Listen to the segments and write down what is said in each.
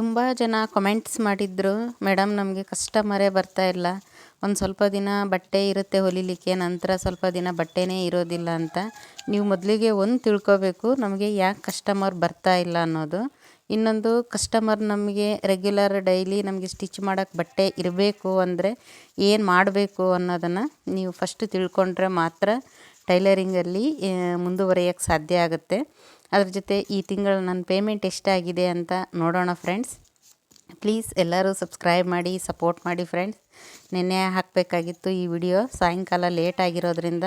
ತುಂಬ ಜನ ಕಮೆಂಟ್ಸ್ ಮಾಡಿದ್ರು ಮೇಡಮ್ ನಮಗೆ ಕಸ್ಟಮರೇ ಬರ್ತಾ ಇಲ್ಲ. ಒಂದು ಸ್ವಲ್ಪ ದಿನ ಬಟ್ಟೆ ಇರುತ್ತೆ ಹೊಲಿಲಿಕ್ಕೆ, ನಂತರ ಸ್ವಲ್ಪ ದಿನ ಬಟ್ಟೆನೇ ಇರೋದಿಲ್ಲ ಅಂತ. ನೀವು ಮೊದಲಿಗೆ ಒಂದು ತಿಳ್ಕೊಬೇಕು, ನಮಗೆ ಯಾಕೆ ಕಸ್ಟಮರ್ ಬರ್ತಾ ಇಲ್ಲ ಅನ್ನೋದು. ಇನ್ನೊಂದು ಕಸ್ಟಮರ್ ನಮಗೆ ರೆಗ್ಯುಲರ್ ಡೈಲಿ ನಮಗೆ ಸ್ಟಿಚ್ ಮಾಡೋಕ್ಕೆ ಬಟ್ಟೆ ಇರಬೇಕು ಅಂದರೆ ಏನು ಮಾಡಬೇಕು ಅನ್ನೋದನ್ನು ನೀವು ಫಸ್ಟ್ ತಿಳ್ಕೊಂಡ್ರೆ ಮಾತ್ರ ಟೈಲರಿಂಗಲ್ಲಿ ಮುಂದುವರಿಯೋಕ್ಕೆ ಸಾಧ್ಯ ಆಗುತ್ತೆ. ಅದ್ರ ಜೊತೆ ಈ ತಿಂಗಳು ನನ್ನ ಪೇಮೆಂಟ್ ಎಷ್ಟಾಗಿದೆ ಅಂತ ನೋಡೋಣ ಫ್ರೆಂಡ್ಸ್ ಪ್ಲೀಸ್ ಎಲ್ಲರೂ ಸಬ್ಸ್ಕ್ರೈಬ್ ಮಾಡಿ ಸಪೋರ್ಟ್ ಮಾಡಿ ಫ್ರೆಂಡ್ಸ್ ನಿನ್ನೆ ಹಾಕಬೇಕಾಗಿತ್ತು ಈ ವಿಡಿಯೋ ಸಾಯಂಕಾಲ ಲೇಟ್ ಆಗಿರೋದ್ರಿಂದ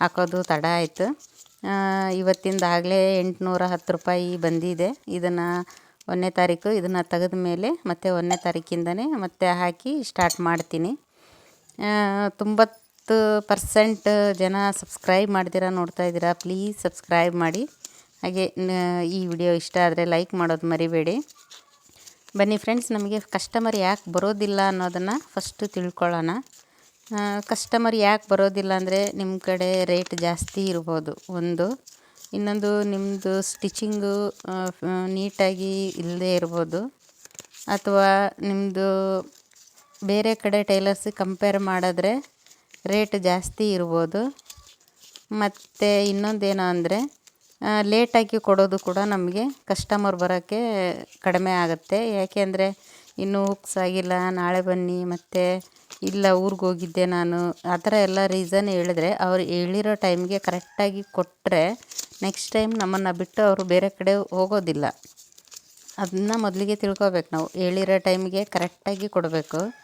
ಹಾಕೋದು ತಡ ಆಯಿತು. ಇವತ್ತಿಂದಾಗಲೇ ಎಂಟುನೂರ ಹತ್ತು ರೂಪಾಯಿ ಬಂದಿದೆ. ಇದನ್ನು ಒಂದನೇ ತಾರೀಕು, ಇದನ್ನು ತೆಗೆದ ಮೇಲೆ ಮತ್ತೆ ಒಂದನೇ ತಾರೀಕಿಂದನೇ ಮತ್ತೆ ಹಾಕಿ ಸ್ಟಾರ್ಟ್ ಮಾಡ್ತೀನಿ. ತೊಂಬತ್ತು ಪರ್ಸೆಂಟ್ ಜನ ಸಬ್ಸ್ಕ್ರೈಬ್ ಮಾಡ್ತೀರಾ ನೋಡ್ತಾ ಇದ್ದೀರಾ ಪ್ಲೀಸ್ ಸಬ್ಸ್ಕ್ರೈಬ್ ಮಾಡಿ. ಹಾಗೆ ಈ ವಿಡಿಯೋ ಇಷ್ಟ ಆದರೆ ಲೈಕ್ ಮಾಡೋದು ಮರಿಬೇಡಿ. ಬನ್ನಿ ಫ್ರೆಂಡ್ಸ್ ನಮಗೆ ಕಸ್ಟಮರ್ ಯಾಕೆ ಬರೋದಿಲ್ಲ ಅನ್ನೋದನ್ನು ಫಸ್ಟು ತಿಳ್ಕೊಳ್ಳೋಣ. ಕಸ್ಟಮರ್ ಯಾಕೆ ಬರೋದಿಲ್ಲ ಅಂದರೆ ನಿಮ್ಮ ಕಡೆ ರೇಟ್ ಜಾಸ್ತಿ ಇರ್ಬೋದು, ಒಂದು. ಇನ್ನೊಂದು ನಿಮ್ಮದು ಸ್ಟಿಚಿಂಗು ನೀಟಾಗಿ ಇಲ್ಲದೇ ಇರ್ಬೋದು. ಅಥವಾ ನಿಮ್ಮದು ಬೇರೆ ಕಡೆ ಟೈಲರ್ಸ್ ಕಂಪೇರ್ ಮಾಡಿದ್ರೆ ರೇಟ್ ಜಾಸ್ತಿ ಇರ್ಬೋದು. ಮತ್ತು ಇನ್ನೊಂದೇನು ಅಂದರೆ ಲೇಟಾಗಿ ಕೊಡೋದು ಕೂಡ ನಮಗೆ ಕಸ್ಟಮರ್ ಬರೋಕ್ಕೆ ಕಡಿಮೆ ಆಗುತ್ತೆ. ಯಾಕೆಂದರೆ ಇನ್ನೂ ಹುಕ್ಸ್ ಆಗಿಲ್ಲ, ನಾಳೆ ಬನ್ನಿ, ಮತ್ತು ಇಲ್ಲ ಊರಿಗೆ ಹೋಗಿದ್ದೆ ನಾನು, ಆ ಥರ ಎಲ್ಲ ರೀಸನ್ ಹೇಳಿದ್ರೆ ಅವ್ರು ಹೇಳಿರೋ ಟೈಮ್ಗೆ ಕರೆಕ್ಟಾಗಿ ಕೊಟ್ಟರೆ ನೆಕ್ಸ್ಟ್ ಟೈಮ್ ನಮ್ಮನ್ನು ಬಿಟ್ಟು ಅವರು ಬೇರೆ ಕಡೆ ಹೋಗೋದಿಲ್ಲ. ಅದನ್ನ ಮೊದಲಿಗೆ ತಿಳ್ಕೊಬೇಕು ನಾವು, ಹೇಳಿರೋ ಟೈಮ್ಗೆ ಕರೆಕ್ಟಾಗಿ ಕೊಡಬೇಕು.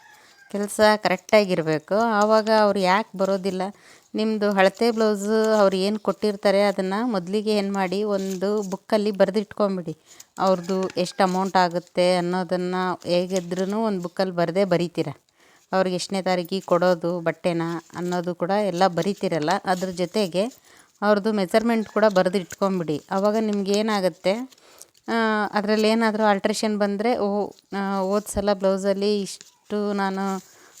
ಕೆಲಸ ಕರೆಕ್ಟಾಗಿರಬೇಕು. ಆವಾಗ ಅವ್ರು ಯಾಕೆ ಬರೋದಿಲ್ಲ? ನಿಮ್ಮದು ಅಳತೆ ಬ್ಲೌಸು ಅವ್ರು ಏನು ಕೊಟ್ಟಿರ್ತಾರೆ ಅದನ್ನು ಮೊದಲಿಗೆ ಏನು ಮಾಡಿ ಒಂದು ಬುಕ್ಕಲ್ಲಿ ಬರೆದಿಟ್ಕೊಂಬಿಡಿ. ಅವ್ರದ್ದು ಎಷ್ಟು ಅಮೌಂಟ್ ಆಗುತ್ತೆ ಅನ್ನೋದನ್ನು ಹೇಗಿದ್ರೂ ಒಂದು ಬುಕ್ಕಲ್ಲಿ ಬರದೇ ಬರೀತೀರ. ಅವ್ರಿಗೆ ಎಷ್ಟನೇ ತಾರೀಕಿಗೆ ಕೊಡೋದು, ಬಟ್ಟೆನ ಅನ್ನೋದು ಕೂಡ ಎಲ್ಲ ಬರೀತಿರಲ್ಲ. ಅದ್ರ ಜೊತೆಗೆ ಅವ್ರದ್ದು ಮೆಜರ್ಮೆಂಟ್ ಕೂಡ ಬರೆದು ಇಟ್ಕೊಂಬಿಡಿ ಆವಾಗ ನಿಮ್ಗೆ ಏನಾಗುತ್ತೆ? ಅದರಲ್ಲಿ ಏನಾದರೂ ಆಲ್ಟ್ರೇಷನ್ ಬಂದರೆ ಓ ಹೋದ ಸಲ ಬ್ಲೌಸಲ್ಲಿ ಇಷ್ಟು ನಾನು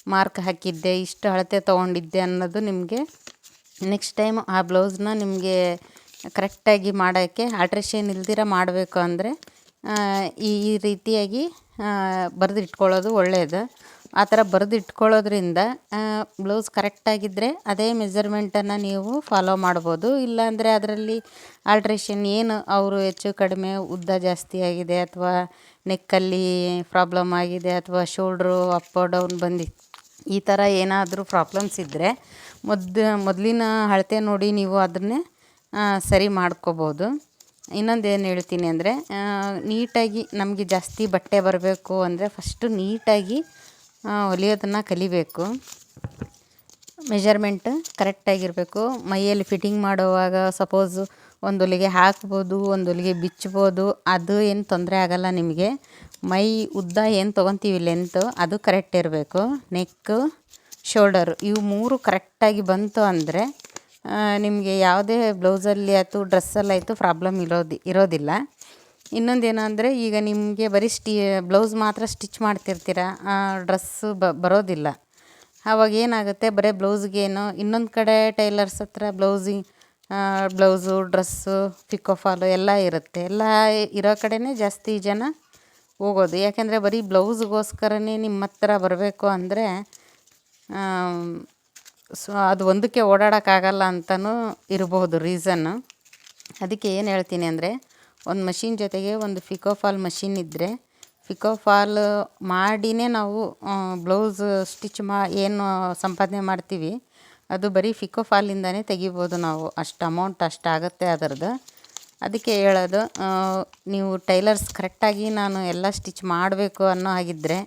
ಮಾರ್ಕ್ ಹಾಕಿದ್ದೆ, ಇಷ್ಟು ಅಳತೆ ತೊಗೊಂಡಿದ್ದೆ ಅನ್ನೋದು ನಿಮಗೆ ನೆಕ್ಸ್ಟ್ ಟೈಮ್ ಆ ಬ್ಲೌಸ್ನ ನಿಮಗೆ ಕರೆಕ್ಟಾಗಿ ಮಾಡೋಕ್ಕೆ ಆಲ್ಟ್ರೇಷನ್ ಇಲ್ದಿರ ಮಾಡಬೇಕು ಅಂದರೆ ಈ ರೀತಿಯಾಗಿ ಬರೆದಿಟ್ಕೊಳ್ಳೋದು ಒಳ್ಳೆಯದು ಆ ಥರ ಬರೆದು ಇಟ್ಕೊಳ್ಳೋದ್ರಿಂದ ಬ್ಲೌಸ್ ಕರೆಕ್ಟಾಗಿದ್ದರೆ ಅದೇ ಮೆಜರ್ಮೆಂಟನ್ನು ನೀವು ಫಾಲೋ ಮಾಡ್ಬೋದು. ಇಲ್ಲಾಂದರೆ ಅದರಲ್ಲಿ ಆಲ್ಟ್ರೇಷನ್ ಏನು ಅವರು ಹೆಚ್ಚು ಕಡಿಮೆ ಉದ್ದ ಜಾಸ್ತಿ ಆಗಿದೆ ಅಥವಾ ನೆಕ್ಕಲ್ಲಿ ಪ್ರಾಬ್ಲಮ್ ಆಗಿದೆ ಅಥವಾ ಶೋಲ್ಡ್ರು ಅಪ್ ಡೌನ್ ಬಂದಿ, ಈ ಥರ ಏನಾದರೂ ಪ್ರಾಬ್ಲಮ್ಸ್ ಇದ್ದರೆ ಮೊದ್ ಮೊದಲಿನ ಅಳತೆ ನೋಡಿ ನೀವು ಅದನ್ನೇ ಸರಿ ಮಾಡ್ಕೋಬೋದು. ಇನ್ನೊಂದು ಏನು ಹೇಳ್ತೀನಿ ಅಂದರೆ ನೀಟಾಗಿ ನಮಗೆ ಜಾಸ್ತಿ ಬಟ್ಟೆ ಬರಬೇಕು ಅಂದರೆ ಫಸ್ಟು ನೀಟಾಗಿ ಹೊಲಿಯೋದನ್ನು ಕಲಿಬೇಕು. ಮೆಜರ್ಮೆಂಟ್ ಕರೆಕ್ಟಾಗಿರಬೇಕು ಮೈಯಲ್ಲಿ ಫಿಟ್ಟಿಂಗ್ ಮಾಡುವಾಗ ಸಪೋಸು ಒಂದು ಹೊಲಿಗೆ ಹಾಕ್ಬೋದು, ಒಂದು ಹೊಲಿಗೆ ಬಿಚ್ಬೋದು, ಅದು ಏನು ತೊಂದರೆ ಆಗಲ್ಲ ನಿಮಗೆ. ಮೈ ಉದ್ದ ಏನು ತೊಗೊತೀವಿ ಲೆಂತು ಅದು ಕರೆಕ್ಟ್ ಇರಬೇಕು. ನೆಕ್ಕು ಶೋಲ್ಡರು ಇವು ಮೂರು ಕರೆಕ್ಟಾಗಿ ಬಂತು ಅಂದರೆ ನಿಮಗೆ ಯಾವುದೇ ಬ್ಲೌಸಲ್ಲಿ ಆಯ್ತು ಡ್ರೆಸ್ಸಲ್ಲಾಯಿತು ಪ್ರಾಬ್ಲಮ್ ಇರೋದು, ಇರೋದಿಲ್ಲ. ಇನ್ನೊಂದೇನು ಅಂದರೆ ಈಗ ನಿಮಗೆ ಬರೀ ಸ್ಟಿ, ಬ್ಲೌಸ್ ಮಾತ್ರ ಸ್ಟಿಚ್ ಮಾಡ್ತಿರ್ತೀರ? ಡ್ರೆಸ್ಸು ಬರೋದಿಲ್ಲ. ಆವಾಗ ಏನಾಗುತ್ತೆ, ಬರೀ ಬ್ಲೌಸ್ಗೇನು ಇನ್ನೊಂದು ಕಡೆ ಟೈಲರ್ಸ್ ಹತ್ರ ಬ್ಲೌಸಿ ಬ್ಲೌಸು, ಡ್ರೆಸ್ಸು ಪಿಕೋ ಫಾಲು ಎಲ್ಲ ಇರುತ್ತೆ. ಎಲ್ಲ ಇರೋ ಕಡೆನೇ ಜಾಸ್ತಿ ಜನ ಹೋಗೋದು. ಯಾಕೆಂದರೆ ಬರೀ ಬ್ಲೌಸ್ಗೋಸ್ಕರನೇ ನಿಮ್ಮ ಹತ್ರ ಬರಬೇಕು ಅಂದರೆ ಸೊ, ಅದು ಒಂದಕ್ಕೆ ಓಡಾಡೋಕ್ಕಾಗಲ್ಲ ಅಂತಲೂ ಇರಬಹುದು ರೀಸನ್ನು. ಅದಕ್ಕೆ ಏನು ಹೇಳ್ತೀನಿ ಅಂದರೆ ಒಂದು ಮಷಿನ್ ಜೊತೆಗೆ ಒಂದು ಫಿಕೋ ಫಾಲ್ ಮಷಿನ್ ಇದ್ದರೆ ಫಿಕೋ ಫಾಲ್ ಮಾಡಿಯೇ ನಾವು ಬ್ಲೌಸ್ ಸ್ಟಿಚ್ ಮಾ, ಏನು ಸಂಪಾದನೆ ಮಾಡ್ತೀವಿ, ಅದು ಬರೀ ಫಿಕೋ ಫಾಲಿಂದನೇ ತೆಗಿಬೋದು ನಾವು. ಅಷ್ಟು ಅಮೌಂಟ್ ಅಷ್ಟಾಗುತ್ತೆ ಅದರದ್ದು ಅದಕ್ಕೆ ಹೇಳೋದು ನೀವು ಟೈಲರ್ಸ್ ಕರೆಕ್ಟಾಗಿ ನಾನು ಎಲ್ಲ ಸ್ಟಿಚ್ ಮಾಡಬೇಕು ಅನ್ನೋ ಹಾಗಿದ್ದರೆ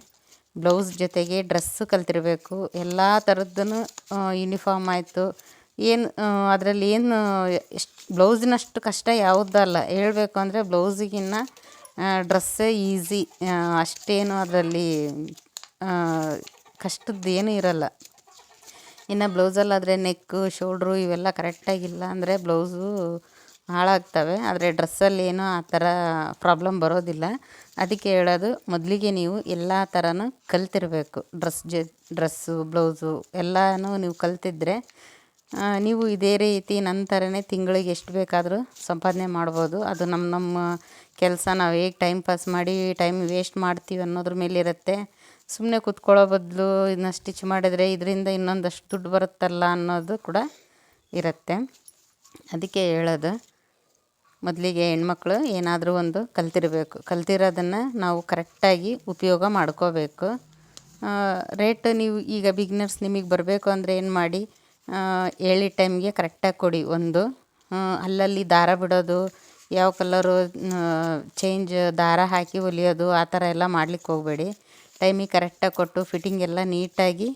ಬ್ಲೌಸ್ ಜೊತೆಗೆ ಡ್ರೆಸ್ಸು ಕಲ್ತಿರಬೇಕು. ಎಲ್ಲ ಥರದ್ದೂ ಯೂನಿಫಾರ್ಮ್ ಆಯಿತು. ಏನು ಅದರಲ್ಲಿ ಏನು ಎಷ್ಟು, ಬ್ಲೌಸಿನಷ್ಟು ಕಷ್ಟ ಯಾವುದಲ್ಲ. ಹೇಳಬೇಕು ಅಂದರೆ ಬ್ಲೌಸಿಗಿನ್ನ ಡ್ರೆಸ್ಸೇ ಈಸಿ ಅಷ್ಟೇನು ಅದರಲ್ಲಿ ಕಷ್ಟದ್ದು ಏನೂ ಇರೋಲ್ಲ. ಇನ್ನು ಬ್ಲೌಸಲ್ಲಾದರೆ ನೆಕ್ಕು, ಶೋಲ್ಡ್ರು ಇವೆಲ್ಲ ಕರೆಕ್ಟಾಗಿಲ್ಲ ಅಂದರೆ ಬ್ಲೌಸು ಹಾಳಾಗ್ತವೆ. ಆದರೆ ಡ್ರೆಸ್ಸಲ್ಲಿ ಏನೂ ಆ ಥರ ಪ್ರಾಬ್ಲಮ್ ಬರೋದಿಲ್ಲ. ಅದಕ್ಕೆ ಹೇಳೋದು, ಮೊದಲಿಗೆ ನೀವು ಎಲ್ಲ ಥರನೂ ಕಲ್ತಿರಬೇಕು. ಡ್ರೆಸ್ ಜ, ಡ್ರೆಸ್ಸು, ಬ್ಲೌಸು ಎಲ್ಲನೂ ನೀವು ಕಲ್ತಿದ್ರೆ ನೀವು ಇದೇ ರೀತಿ ನನ್ನ ಥರನೇ ತಿಂಗಳಿಗೆ ಎಷ್ಟು ಬೇಕಾದರೂ ಸಂಪಾದನೆ ಮಾಡ್ಬೋದು. ಅದು ನಮ್ಮ ನಮ್ಮ ಕೆಲಸ. ನಾವು ಹೇಗೆ ಟೈಮ್ ಪಾಸ್ ಮಾಡಿ ಟೈಮ್ ವೇಸ್ಟ್ ಮಾಡ್ತೀವಿ ಅನ್ನೋದ್ರ ಮೇಲಿರುತ್ತೆ ಸುಮ್ಮನೆ ಕೂತ್ಕೊಳ್ಳೋ ಬದಲು ಇದನ್ನ ಸ್ಟಿಚ್ ಮಾಡಿದರೆ ಇದರಿಂದ ಇನ್ನೊಂದಷ್ಟು ದುಡ್ಡು ಬರುತ್ತಲ್ಲ ಅನ್ನೋದು ಕೂಡ ಇರುತ್ತೆ. ಅದಕ್ಕೆ ಹೇಳೋದು, ಮೊದಲಿಗೆ ಹೆಣ್ಮಕ್ಳು ಏನಾದರೂ ಒಂದು ಕಲ್ತಿರಬೇಕು. ಕಲ್ತಿರೋದನ್ನು ನಾವು ಕರೆಕ್ಟಾಗಿ ಉಪಯೋಗ ಮಾಡ್ಕೋಬೇಕು. ರೇಟ್ ನೀವು ಈಗ ಬಿಗ್ನರ್ಸ್ ನಿಮಗೆ ಬರಬೇಕು ಅಂದರೆ ಏನು ಮಾಡಿ? ಹೇಳಿದ ಟೈಮ್ಗೆ ಕರೆಕ್ಟಾಗಿ ಕೊಡಿ ಒಂದು. ಅಲ್ಲಲ್ಲಿ ದಾರ ಬಿಡೋದು, ಯಾವ ಕಲರು ಚೇಂಜ್ ದಾರ ಹಾಕಿ ಹೊಲಿಯೋದು, ಆ ಥರ ಎಲ್ಲ ಮಾಡ್ಲಿಕ್ಕೆ ಹೋಗಬೇಡಿ. ಟೈಮಿಗೆ ಕರೆಕ್ಟಾಗಿ ಕೊಟ್ಟು ಫಿಟ್ಟಿಂಗ್ ಎಲ್ಲ ನೀಟಾಗಿ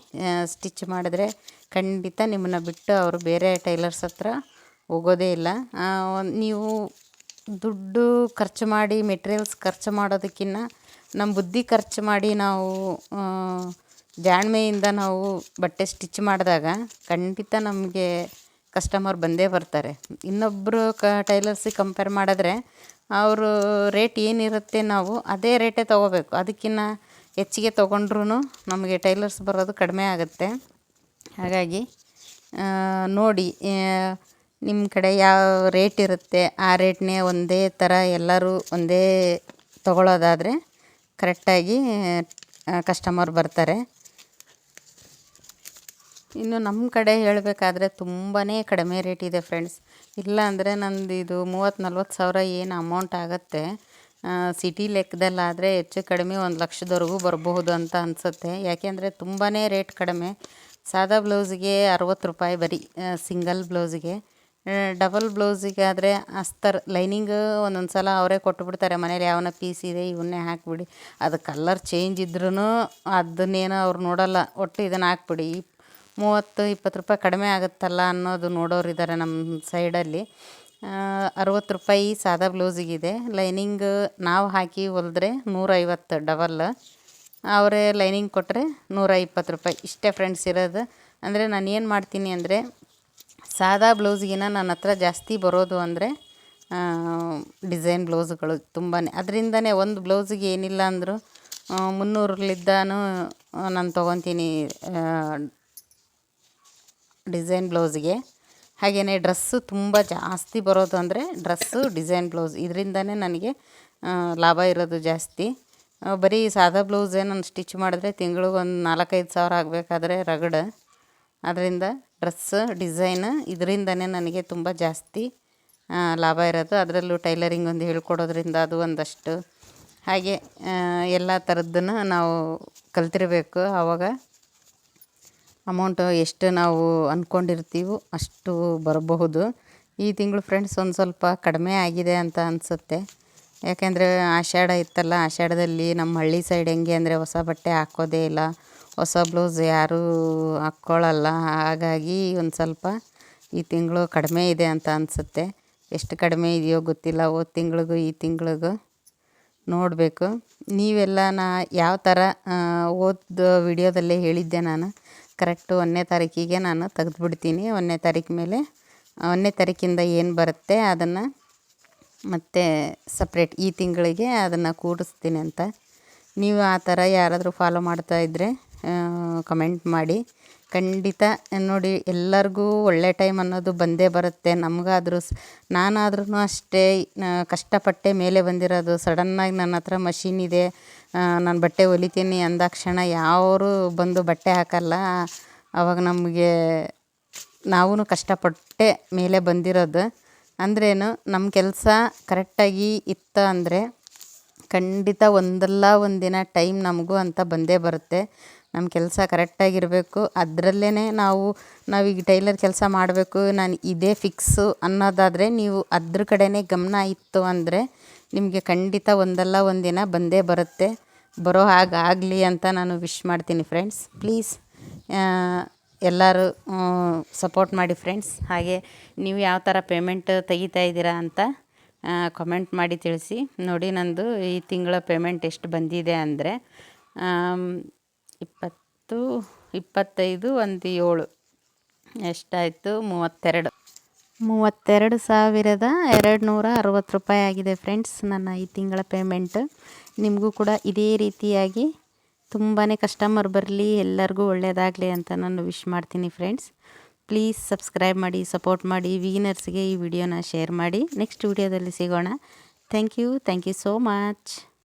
ಸ್ಟಿಚ್ ಮಾಡಿದ್ರೆ ಖಂಡಿತ ನಿಮ್ಮನ್ನು ಬಿಟ್ಟು ಅವರು ಬೇರೆ ಟೈಲರ್ಸ್ ಹತ್ರ ಹೋಗೋದೇ ಇಲ್ಲ. ನೀವು ದುಡ್ಡು ಖರ್ಚು ಮಾಡಿ ಮೆಟೀರಿಯಲ್ಸ್ ಖರ್ಚು ಮಾಡೋದಕ್ಕಿಂತ ನಮ್ಮ ಬುದ್ಧಿ ಖರ್ಚು ಮಾಡಿ ನಾವು ಜಾಣ್ಮೆಯಿಂದ ನಾವು ಬಟ್ಟೆ ಸ್ಟಿಚ್ ಮಾಡಿದಾಗ ಖಂಡಿತ ನಮಗೆ ಕಸ್ಟಮರ್ ಬಂದೇ ಬರ್ತಾರೆ. ಇನ್ನೊಬ್ಬರು ಕ ಟೈಲರ್ಸಿಗೆ ಕಂಪೇರ್ ಮಾಡಿದ್ರೆ ಅವರು ರೇಟ್ ಏನಿರುತ್ತೆ ನಾವು ಅದೇ ರೇಟೇ ತೊಗೋಬೇಕು. ಅದಕ್ಕಿಂತ ಹೆಚ್ಚಿಗೆ ತೊಗೊಂಡ್ರೂ ನಮಗೆ ಟೈಲರ್ಸ್ ಬರೋದು ಕಡಿಮೆ ಆಗುತ್ತೆ. ಹಾಗಾಗಿ ನೋಡಿ ನಿಮ್ಮ ಕಡೆ ಯಾವ ರೇಟ್ ಇರುತ್ತೆ? ಆ ರೇಟ್ನೇ ಒಂದೇ ಥರ ಎಲ್ಲರೂ ಒಂದೇ ತೊಗೊಳ್ಳೋದಾದರೆ ಕರೆಕ್ಟಾಗಿ ಕಸ್ಟಮರ್ ಬರ್ತಾರೆ. ಇನ್ನು ನಮ್ಮ ಕಡೆ ಹೇಳಬೇಕಾದ್ರೆ ತುಂಬಾ ಕಡಿಮೆ ರೇಟ್ ಇದೆ ಫ್ರೆಂಡ್ಸ್ ಇಲ್ಲ ಅಂದರೆ ನಂದು ಇದು ಮೂವತ್ತು ನಲ್ವತ್ತು ಸಾವಿರ ಏನು ಅಮೌಂಟ್ ಆಗುತ್ತೆ. ಸಿಟಿ ಲೆಕ್ಕದಲ್ಲಾದರೆ ಹೆಚ್ಚು ಕಡಿಮೆ ಒಂದು ಲಕ್ಷದವರೆಗೂ ಬರಬಹುದು ಅಂತ ಅನಿಸುತ್ತೆ. ಯಾಕೆಂದರೆ ತುಂಬಾ ರೇಟ್ ಕಡಿಮೆ. ಸಾದಾ ಬ್ಲೌಸಿಗೆ ಅರವತ್ತು ರೂಪಾಯಿ ಬರೀ ಸಿಂಗಲ್ ಬ್ಲೌಸಿಗೆ ಡಬಲ್ ಬ್ಲೌಸಿಗೆ ಆದರೆ ಅಸ್ತರ್ ಲೈನಿಂಗ್ ಒಂದೊಂದು ಸಲ ಅವರೇ ಕೊಟ್ಟುಬಿಡ್ತಾರೆ ಮನೇಲಿ ಯಾವನ ಪೀಸ್ ಇದೆ ಇವನ್ನೇ ಹಾಕಿಬಿಡಿ. ಅದು ಕಲ್ಲರ್ ಚೇಂಜ್ ಇದ್ರೂ ಅದನ್ನೇನೋ ಅವ್ರು ನೋಡೋಲ್ಲ. ಒಟ್ಟು ಇದನ್ನು ಹಾಕ್ಬಿಡಿ. ಮೂವತ್ತು, ಇಪ್ಪತ್ತು ರೂಪಾಯಿ ಕಡಿಮೆ ಆಗುತ್ತಲ್ಲ ಅನ್ನೋದು ನೋಡೋರು ಇದ್ದಾರೆ ನಮ್ಮ ಸೈಡಲ್ಲಿ. ಅರವತ್ತು ರೂಪಾಯಿ ಸಾದಾ ಬ್ಲೌಸಿಗಿದೆ. ಲೈನಿಂಗ್ ನಾವು ಹಾಕಿ ಹೊಲಿದ್ರೆ ನೂರೈವತ್ತು ಡಬಲ್. ಅವರೇ ಲೈನಿಂಗ್ ಕೊಟ್ಟರೆ ನೂರ ಇಪ್ಪತ್ತು ರೂಪಾಯಿ. ಇಷ್ಟೇ ಫ್ರೆಂಡ್ಸ್ ಇರೋದು. ಅಂದರೆ ನಾನು ಏನು ಮಾಡ್ತೀನಿ ಅಂದರೆ ಸಾದಾ ಬ್ಲೌಸ್ಗಿನ ನನ್ನ ಹತ್ರ ಜಾಸ್ತಿ ಬರೋದು ಅಂದರೆ ಡಿಸೈನ್ ಬ್ಲೌಸ್ಗಳು ತುಂಬಾ ಅದರಿಂದನೇ ಒಂದು ಬ್ಲೌಸಿಗೆ ಏನಿಲ್ಲ ಅಂದರೂ ಮುನ್ನೂರಲ್ಲಿದ್ದಾನು ನಾನು ತೊಗೊತೀನಿ ಡಿಸೈನ್ ಬ್ಲೌಸ್ಗೆ. ಹಾಗೆಯೇ ಡ್ರೆಸ್ಸು ತುಂಬ ಜಾಸ್ತಿ ಬರೋದು ಅಂದರೆ ಡ್ರೆಸ್ಸು, ಡಿಸೈನ್ ಬ್ಲೌಸ್. ಇದರಿಂದನೇ ನನಗೆ ಲಾಭ ಇರೋದು ಜಾಸ್ತಿ. ಬರೀ ಸಾದಾ ಬ್ಲೌಸೇ ನಾನು ಸ್ಟಿಚ್ ಮಾಡಿದ್ರೆ ತಿಂಗಳು ಒಂದು ನಾಲ್ಕೈದು ಸಾವಿರ ಆಗಬೇಕಾದ್ರೆ ರಗಡ. ಅದರಿಂದ ಡ್ರೆಸ್ ಡಿಸೈನ್ ಇದರಿಂದನೇ ನನಗೆ ತುಂಬ ಜಾಸ್ತಿ ಲಾಭ ಇರೋದು. ಅದರಲ್ಲೂ ಟೈಲರಿಂಗ್ ಒಂದು ಹೇಳ್ಕೊಡೋದ್ರಿಂದ ಅದು ಒಂದಷ್ಟು. ಹಾಗೆ ಎಲ್ಲ ಥರದ್ದನ್ನು ನಾವು ಕಲ್ತಿರಬೇಕು ಆವಾಗ. ಅಮೌಂಟು ಎಷ್ಟು ನಾವು ಅಂದ್ಕೊಂಡಿರ್ತೀವೋ ಅಷ್ಟು ಬರಬಹುದು. ಈ ತಿಂಗಳು ಫ್ರೆಂಡ್ಸ್ ಒಂದು ಸ್ವಲ್ಪ ಕಡಿಮೆ ಆಗಿದೆ ಅಂತ ಅನಿಸುತ್ತೆ. ಯಾಕೆಂದರೆ ಆಷಾಢ ಇತ್ತಲ್ಲ, ಆಷಾಢದಲ್ಲಿ ನಮ್ಮ ಹಳ್ಳಿ ಸೈಡ್ ಹೆಂಗೆ ಅಂದರೆ ಹೊಸ ಬಟ್ಟೆ ಹಾಕೋದೇ ಇಲ್ಲ. ಹೊಸ ಬ್ಲೌಸ್ ಯಾರೂ ಹಾಕ್ಕೊಳ್ಳಲ್ಲ ಹಾಗಾಗಿ ಒಂದು ಸ್ವಲ್ಪ ಈ ತಿಂಗಳು ಕಡಿಮೆ ಇದೆ ಅಂತ ಅನಿಸುತ್ತೆ. ಎಷ್ಟು ಕಡಿಮೆ ಇದೆಯೋ ಗೊತ್ತಿಲ್ಲ, ಹೋದ ತಿಂಗಳಿಗೂ ಈ ತಿಂಗಳಿಗೂ ನೋಡಬೇಕು. ನೀವೆಲ್ಲ ನಾ ಯಾವ ಥರ ಓದ್ ವಿಡಿಯೋದಲ್ಲೇ ಹೇಳಿದ್ದೆ ನಾನು. ಕರೆಕ್ಟು ಒಂದನೇ ತಾರೀಕಿಗೆ ನಾನು ತೆಗೆದುಬಿಡ್ತೀನಿ. ಒಂದನೇ ತಾರೀಕು ಮೇಲೆ, ಒಂದನೇ ತಾರೀಕಿಂದ ಏನು ಬರುತ್ತೆ ಅದನ್ನು ಮತ್ತೆ ಸಪ್ರೇಟ್ ಈ ತಿಂಗಳಿಗೆ ಅದನ್ನು ಕೂಡಿಸ್ತೀನಿ ಅಂತ. ನೀವು ಆ ಥರ ಯಾರಾದರೂ ಫಾಲೋ ಮಾಡ್ತಾಯಿದ್ರೆ ಕಮೆಂಟ್ ಮಾಡಿ. ಖಂಡಿತ ನೋಡಿ, ಎಲ್ಲರಿಗೂ ಒಳ್ಳೆ ಟೈಮ್ ಅನ್ನೋದು ಬಂದೇ ಬರುತ್ತೆ. ನಮಗಾದರೂ ಸ್ ನಾನಾದ್ರೂ ಅಷ್ಟೇ ಕಷ್ಟಪಟ್ಟೆ ಮೇಲೆ ಬಂದಿರೋದು. ಸಡನ್ನಾಗಿ ನನ್ನ ಹತ್ರ ಮಷೀನ್ ಇದೆ. ನಾನು ಬಟ್ಟೆ ಹೊಲಿತೀನಿ ಅಂದಾಕ್ಷಣ ಯಾರು ಬಂದು ಬಟ್ಟೆ ಹಾಕಲ್ಲ. ಆವಾಗ ನಮಗೆ ನಾವೂ ಕಷ್ಟಪಟ್ಟೆ ಮೇಲೆ ಬಂದಿರೋದು. ಅಂದ್ರೇನು ನಮ್ಮ ಕೆಲಸ ಕರೆಕ್ಟಾಗಿ ಇತ್ತು ಅಂದರೆ ಖಂಡಿತ ಒಂದಲ್ಲ ಒಂದಿನ ಟೈಮ್ ನಮಗೂ ಅಂತ ಬಂದೇ ಬರುತ್ತೆ. ನಮ್ಮ ಕೆಲಸ ಕರೆಕ್ಟಾಗಿರಬೇಕು. ಅದರಲ್ಲೇ ನಾವು, ನಾವೀಗ ಟೈಲರ್ ಕೆಲಸ ಮಾಡಬೇಕು, ನಾನು ಇದೇ ಫಿಕ್ಸು ಅನ್ನೋದಾದರೆ ನೀವು ಅದ್ರ ಕಡೆಯೇ ಗಮನ ಇತ್ತು ಅಂದರೆ ನಿಮಗೆ ಖಂಡಿತ ಒಂದಲ್ಲ ಒಂದಿನ ಬಂದೇ ಬರುತ್ತೆ. ಬರೋ ಹಾಗೆ ಅಂತ ನಾನು ವಿಶ್ ಮಾಡ್ತೀನಿ ಫ್ರೆಂಡ್ಸ್. ಪ್ಲೀಸ್ ಎಲ್ಲರೂ ಸಪೋರ್ಟ್ ಮಾಡಿ ಫ್ರೆಂಡ್ಸ್. ಹಾಗೆ ನೀವು ಯಾವ ಥರ ಪೇಮೆಂಟ್ ತೆಗಿತಾ ಇದ್ದೀರಾ ಅಂತ ಕಮೆಂಟ್ ಮಾಡಿ ತಿಳಿಸಿ. ನೋಡಿ ನಂದು ಈ ತಿಂಗಳ ಪೇಮೆಂಟ್ ಎಷ್ಟು ಬಂದಿದೆ ಅಂದರೆ ಇಪ್ಪತ್ತು, ಇಪ್ಪತ್ತೈದು ಒಂದು ಏಳು ಎಷ್ಟಾಯಿತು? ಮೂವತ್ತೆರಡು. ಮೂವತ್ತೆರಡು ಸಾವಿರದ ಎರಡು ನೂರ ಅರವತ್ತು ರೂಪಾಯಿ ಆಗಿದೆ ಫ್ರೆಂಡ್ಸ್ ನನ್ನ ಈ ತಿಂಗಳ ಪೇಮೆಂಟ್ ನಿಮಗೂ ಕೂಡ ಇದೇ ರೀತಿಯಾಗಿ ತುಂಬಾ ಕಸ್ಟಮರ್ ಬರಲಿ, ಎಲ್ಲರಿಗೂ ಒಳ್ಳೆಯದಾಗಲಿ ಅಂತ ನಾನು ವಿಶ್ ಮಾಡ್ತೀನಿ ಫ್ರೆಂಡ್ಸ್ ಪ್ಲೀಸ್ ಸಬ್ಸ್ಕ್ರೈಬ್ ಮಾಡಿ ಸಪೋರ್ಟ್ ಮಾಡಿ ವೀನರ್ಸ್ಗೆ ಈ ವಿಡಿಯೋನ ಶೇರ್ ಮಾಡಿ. ನೆಕ್ಸ್ಟ್ ವಿಡಿಯೋದಲ್ಲಿ ಸಿಗೋಣ. Thank you thank you so much